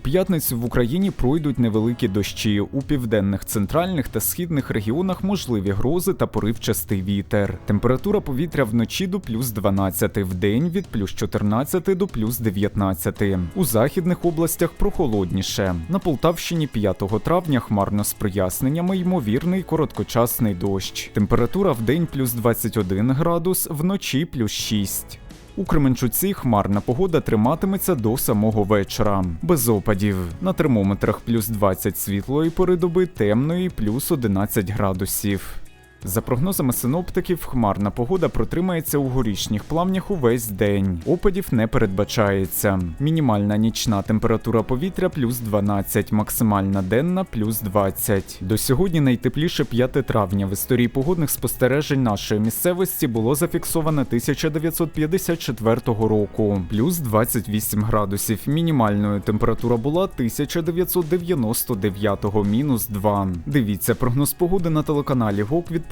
п'ятницю в Україні пройдуть невеликі дощі. У південних, центральних та східних регіонах можливі грози та поривчастий вітер. Температура повітря вночі до плюс 12, в день від плюс 14 до плюс 19. У західних областях прохолодніше. На Полтавщині 5 травня хмарно з проясненнями ймовірний короткочасний дощ. Температура в день плюс 21 градус, вночі плюс 6. У Кременчуці хмарна погода триматиметься до самого вечора. Без опадів. На термометрах плюс 20 світлої пори доби, темної плюс 11 градусів. За прогнозами синоптиків, хмарна погода протримається у горішніх плавнях увесь день. Опадів не передбачається. Мінімальна нічна температура повітря плюс 12, максимальна денна плюс 20. До сьогодні найтепліше 5 травня в історії погодних спостережень нашої місцевості було зафіксовано 1954 року, плюс 28 градусів. Мінімальною температура була 1999 мінус 2. Дивіться прогноз погоди на телеканалі ГОК від